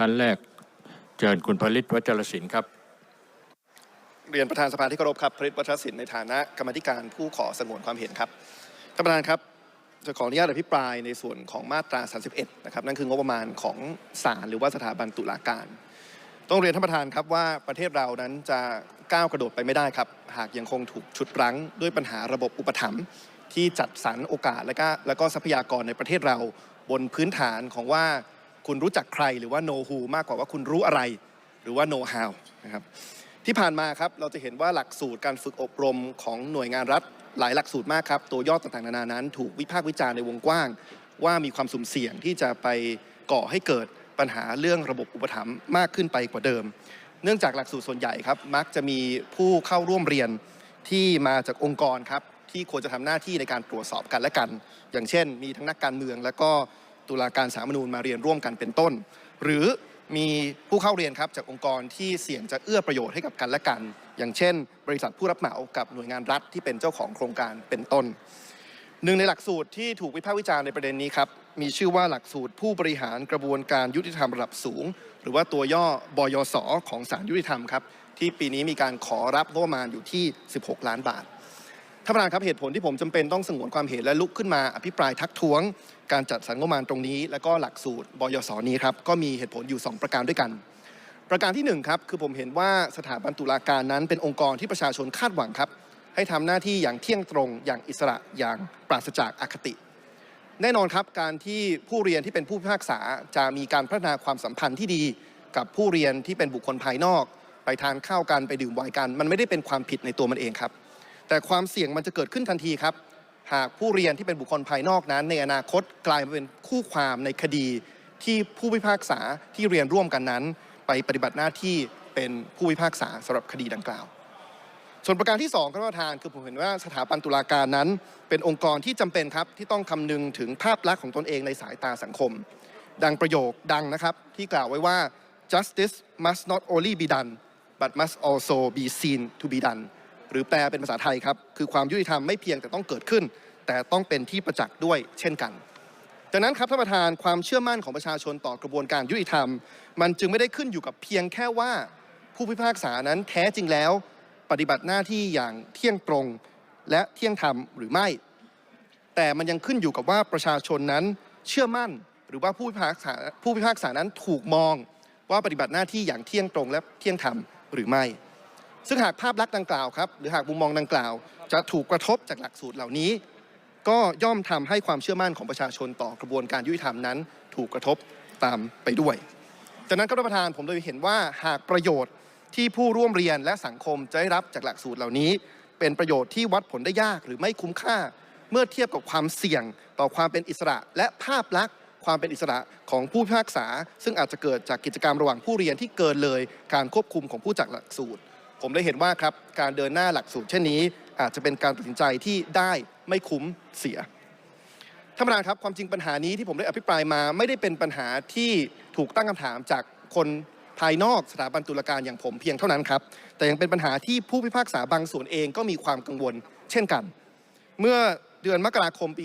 ท่านแรกเชิญคุณผลิตวัชรศิลป์ครับ เรียนประธานสภาที่เคารพครับพริตวัชรศิลป์ในฐานะกรรมธิการผู้ขอสงวนความเห็นครับท่านประธานครับจะขออนุญาตอภิปรายในส่วนของมาตรา 31 นะครับ นั่นคืองบประมาณของศาลหรือว่าสถาบันตุลาการ ต้องเรียนท่านประธานครับว่าประเทศเรานั้นจะก้าวกระโดดไปไม่ได้ครับ หากยังคงถูกฉุดรั้งด้วยปัญหาระบบอุปถัมภ์ที่จัดสรรโอกาสและก็แล้วก็ทรัพยากรในประเทศเราบนพื้นฐานของว่า คุณรู้จักใครหรือว่า know who มากกว่าว่าคุณรู้อะไร หรือว่า know how นะครับที่ผ่านมาครับเราจะเห็นว่าหลักสูตรการฝึกอบรมของหน่วยงานรัฐหลายหลักสูตรมากครับ ตัวย่อต่างๆนานานั้น ถูกวิพากษ์วิจารณ์ในวงกว้าง ว่ามีความสุ่มเสี่ยงที่จะไปก่อให้เกิดปัญหาเรื่องระบบอุปถัมภ์มากขึ้นไปกว่าเดิม เนื่องจากหลักสูตรส่วนใหญ่ครับ มักจะมีผู้เข้าร่วมเรียนที่มาจากองค์กรครับที่ควรจะทำหน้าที่ในการตรวจสอบกันและกัน อย่างเช่น มีทั้งนักการเมือง และก็ ตุลาการสารมนูญมาเรียนร่วมกันเป็นต้น หรือมีผู้เข้าเรียนครับจากองค์กรที่เสี่ยงจะเอื้อประโยชน์ให้กับกันและกัน อย่างเช่น บริษัทผู้รับเหมากับหน่วยงานรัฐที่เป็นเจ้าของโครงการเป็นต้น หนึ่งในหลักสูตรที่ถูกวิพากษ์วิจารณ์ในประเด็นนี้ครับมีชื่อว่าหลักสูตรผู้บริหารกระบวนการยุติธรรมระดับสูง หรือว่าตัวย่อบยสของศาลยุติธรรมครับที่ปีนี้มีการขอรับงบประมาณอยู่ที่ 16 ล้านบาทานประธานครับเหตุผลที่ผมจำเป็นต้องสงวนความเห็นและลุกขึ้นมาอภิปรายทักท้วง การจัดสรรงบประมาณตรงนี้ และก็หลักสูตรบยสนี้ครับก็มีเหตุผลอยู่ 2 ประการด้วยกัน ประการที่1ครับคือผมเห็นว่าสถาบันตุลาการนั้นเป็นองค์กรที่ประชาชนคาดหวังครับ ให้ทำหน้าที่อย่างเที่ยงตรง อย่างอิสระอย่างปราศจากอคติ แน่นอนครับการที่ผู้เรียนที่เป็นผู้พิพากษาจะมีการพัฒนาความสัมพันธ์ที่ดีกับผู้เรียนที่เป็นบุคคลภายนอก ไปทานข้าวกันไปดื่มไวน์กัน มันไม่ได้เป็นความผิดในตัวมันเองครับ แต่ความเสี่ยงมันจะเกิดขึ้นทันทีครับ หากผู้เรียนที่เป็นบุคคลภายนอกนั้น ในอนาคตกลายมาเป็นคู่ความในคดีที่ผู้พิพากษาที่เรียนร่วมกันนั้น ไปปฏิบัติหน้าที่เป็นผู้พิพากษาสำหรับคดีดังกล่าว ส่วนประการที่2ครับท่านประธานคือผมเห็นว่าสถาบันตุลาการนั้น เป็นองค์กรที่จำเป็นครับที่ต้องคำนึงถึงภาพลักษณ์ของตนเองในสายตาสังคม ดังประโยคดังนะครับที่กล่าวไว้ว่า justice must not only be done but must also be seen to be done หรือแปลเป็นภาษาไทยครับ คือความยุติธรรมไม่เพียงแต่ต้องเกิดขึ้น แต่ต้องเป็นที่ประจักษ์ด้วยเช่นกันดังนั้นครับท่านประธานความเชื่อมั่นของประชาชนต่อกระบวนการยุติธรรม มันจึงไม่ได้ขึ้นอยู่กับเพียงแค่ว่าผู้พิพากษานั้นแท้จริงแล้ว ปฏิบัติหน้าที่อย่างเที่ยงตรง และเที่ยงธรรมหรือไม่ แต่มันยังขึ้นอยู่กับว่าประชาชนนั้นเชื่อมั่น หรือว่าผู้พิพากษาผู้พิพากษานั้นถูกมองว่าปฏิบัติหน้าที่อย่างเที่ยงตรง และเที่ยงธรรมหรือไม่ ซึ่งหากภาพลักษณ์ดังกล่าวครับหรือหากมุมมองดังกล่าว จะถูกกระทบจากหลักสูตรเหล่านี้ ก็ย่อมทำให้ความเชื่อมั่นของประชาชนต่อกระบวนการยุติธรรมนั้น ถูกกระทบตามไปด้วยจากนั้นครับท่านประธานผมเลยเห็นว่าหากประโยชน์ที่ผู้ร่วมเรียนและสังคมจะได้รับจากหลักสูตรเหล่านี้ เป็นประโยชน์ที่วัดผลได้ยากหรือไม่คุ้มค่า เมื่อเทียบกับความเสี่ยงต่อความเป็นอิสระ และภาพลักษณ์ความเป็นอิสระของผู้พิพากษา ซึ่งอาจจะเกิดจากกิจกรรมระหว่างผู้เรียนที่เกินเลยการควบคุมของผู้จัดหลักสูตร ผมได้เห็นว่าครับการเดินหน้าหลักสูตรเช่นนี้ อาจจะเป็นการตัดสินใจที่ได้ไม่คุ้มเสียท่านประธานครับความจริงปัญหานี้ที่ผมได้อภิปรายมา ไม่ได้เป็นปัญหาที่ถูกตั้งคำถามจากคนภายนอกสถาบันตุลาการอย่างผมเพียงเท่านั้นครับ แต่ยังเป็นปัญหาที่ผู้พิพากษาบางส่วนเองก็มีความกังวล เช่นกัน เมื่อเดือนมกราคมปี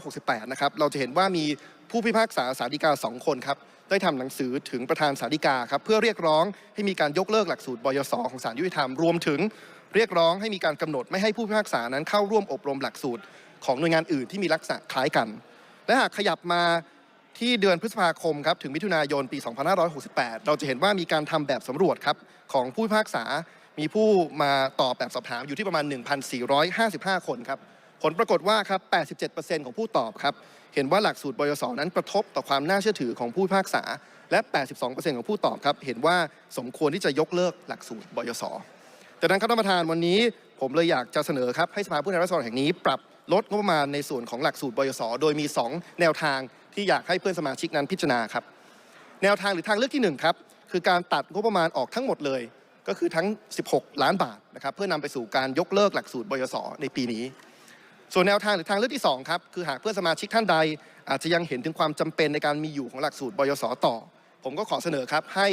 2568 นะครับ เราจะเห็นว่ามีผู้พิพากษาสาลฎีกาสองคนครับ ได้ทำหนังสือถึงประธานสาลฎีกาครับเพื่อเรียกร้องให้มีการยกเลิกหลักสูตรบยศของศาลยุติธรรมรวมถึงเรียกร้องให้มีการกำหนดไม่ให้ผู้พิพากษานั้นเข้าร่วมอบรมหลักสูตรของหน่วยงานอื่นที่มีลักษณะคล้ายกัน และหากขยับมาที่เดือนพฤษภาคมครับถึงมิถุนายนปี 2568 เราจะเห็นว่ามีการทำแบบสำรวจครับของผู้พิพากษา มีผู้มาตอบแบบสอบถามอยู่ที่ประมาณ 1,455 คนครับ ผลปรากฏว่าครับ 87%ของผู้ตอบครับ เห็นว่าหลักสูตรบยศนั้นกระทบต่อความน่าเชื่อถือของผู้พิพากษา และ 82%ของผู้ตอบครับ เห็นว่าสมควรที่จะยกเลิกหลักสูตรบยศจากนั้นครับท่านประธานวันนี้ ผมเลยอยากจะเสนอครับให้สภาผู้แทนราษฎรแห่งนี้ ปรับลดงบประมาณในส่วนของหลักสูตรบยศโดยมี 2 แนวทางที่อยากให้เพื่อนสมาชิกนั้นพิจารณาครับ แนวทางหรือทางเลือกที่1ครับคือการตัดงบประมาณออกทั้งหมดเลย ก็คือทั้ง 16 ล้านบาทนะครับเพื่อนำไปสู่การยกเลิกหลักสูตรบยศในปีนี้ ส่วนแนวทางหรือทางเลือกที่ 2 ครับ คือหากเพื่อนสมาชิกท่านใด อาจจะยังเห็นถึงความจำเป็นในการมีอยู่ของหลักสูตรบยศต่อ ผมก็ขอเสนอครับให้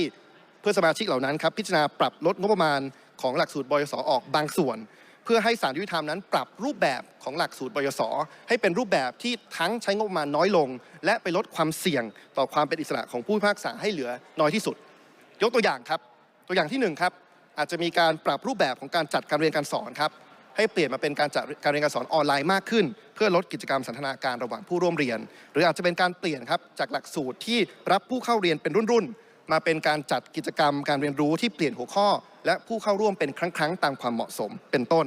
เพื่อนสมาชิกเหล่านั้นครับพิจารณาปรับลดงบประมาณของหลักสูตรบยศออกบางส่วน เพื่อให้สารยุติธรรมนั้น ปรับรูปแบบของหลักสูตรบยศให้เป็นรูปแบบที่ทั้งใช้งบประมาณน้อยลง และไปลดความเสี่ยงต่อความเป็นอิสระของผู้พิพากษาให้เหลือน้อยที่สุด ยกตัวอย่างครับ ตัวอย่างที่หนึ่งครับอาจจะมีการปรับรูปแบบของการจัดการเรียนการสอนครับ ให้เปลี่ยนมาเป็นการจัดการเรียนการสอนออนไลน์มากขึ้น เพื่อลดกิจกรรมสันทนาการระหว่างผู้ร่วมเรียน หรืออาจจะเป็นการเปลี่ยนครับจากหลักสูตรที่รับผู้เข้าเรียนเป็นรุ่นๆมาเป็นการจัดกิจกรรมการเรียนรู้ที่เปลี่ยนหัวข้อ และผู้เข้าร่วมเป็นครั้งๆ ตามความเหมาะสมเป็นต้น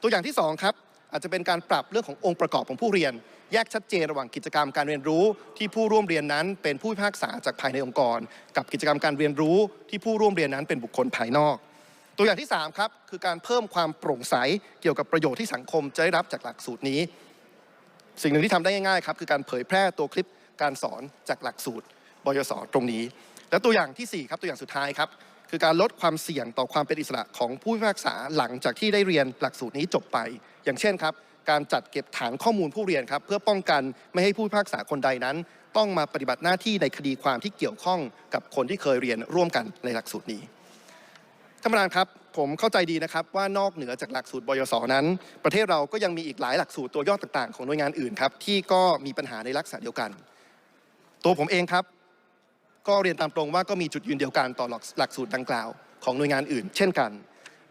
ตัวอย่างที่สองครับอาจจะเป็นการปรับเรื่องขององค์ประกอบของผู้เรียน แยกชัดเจนระหว่างกิจกรรมการเรียนรู้ที่ผู้ร่วมเรียนนั้นเป็นผู้พิพากษาจากภายในองค์กร กับกิจกรรมการเรียนรู้ที่ผู้ร่วมเรียนนั้นเป็นบุคคลภายนอก ตัวอย่างที่สามครับคือการเพิ่มความโปร่งใสเกี่ยวกับประโยชน์ที่สังคมจะได้รับจากหลักสูตรนี้ สิ่งหนึ่งที่ทำได้ง่ายๆครับคือการเผยแพร่ตัวคลิปการสอนจากหลักสูตรบยศตรงนี้ และตัวอย่างที่สี่ครับตัวอย่างสุดท้ายครับคือการลดความเสี่ยงต่อความเป็นอิสระของผู้พิพากษาหลังจากที่ได้เรียนหลักสูตรนี้จบไป อย่างเช่นครับการจัดเก็บฐานข้อมูลผู้เรียนครับเพื่อป้องกันไม่ให้ผู้พิพากษาคนใดนั้น ต้องมาปฏิบัติหน้าที่ในคดีความที่เกี่ยวข้องกับคนที่เคยเรียนร่วมกันในหลักสูตรนี้ ท่านประธานครับ ผมเข้าใจดีนะครับว่านอกเหนือจากหลักสูตรบยศนั้น ประเทศเราก็ยังมีอีกหลายหลักสูตรตัวย่อต่างๆ ของหน่วยงานอื่นครับที่ก็มีปัญหาในลักษณะเดียวกัน ตัวผมเองครับ ก็เรียนตามตรงว่าก็มีจุดยืนเดียวกันต่อหลักลกสูตรดังกล่าวของหน่วยงานอื่น เช่นกัน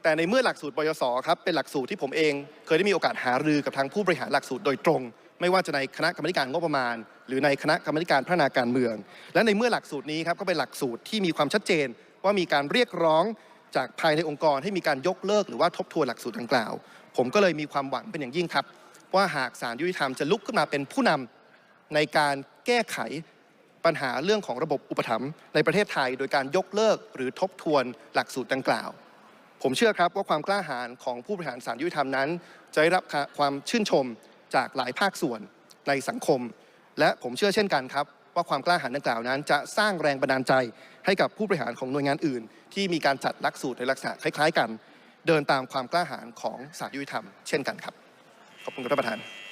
แต่ในเมื่อหลักสูตรบยศครับเป็นหลักสูตรที่ผมเองเคยได้มีโอกาสหารือกับทางผู้บริหารหลักสูตรโดยตรงไม่ว่าจะในคณะกรรมการงบประมาณ หรือในคณะกรรมการพัฒนาการเมือง และในเมื่อหลักสูตรนี้ครับก็เป็นหลักสูตรที่มีความชัดเจนว่ามีการเรียกร้อง จากภายในองค์กรให้มีการยกเลิกหรือว่าทบทวนหลักสูตรดังกล่าว ผมก็เลยมีความหวังเป็นอย่างยิ่งครับ ว่าหากศาลยุติธรรมจะลุกขึ้นมาเป็นผู้นำในการแก้ไขปัญหาเรื่องของระบบอุปถัมภ์ในประเทศไทย โดยการยกเลิกหรือทบทวนหลักสูตรดังกล่าว ผมเชื่อครับว่าความกล้าหาญของผู้บริหารศาลยุติธรรมนั้น จะได้รับความชื่นชมจากหลายภาคส่วนในสังคม และผมเชื่อเช่นกันครับ ว่าความกล้าหาญดังกล่าวนั้น จะสร้างแรงบันดาลใจให้กับผู้บริหารของหน่วยงานอื่น ที่มีการจัดหลักสูตรในลักษณะคล้าย ๆ กัน เดินตามความกล้าหาญของศาลยุติธรรม เช่นกันครับขอบคุณครับท่านประธาน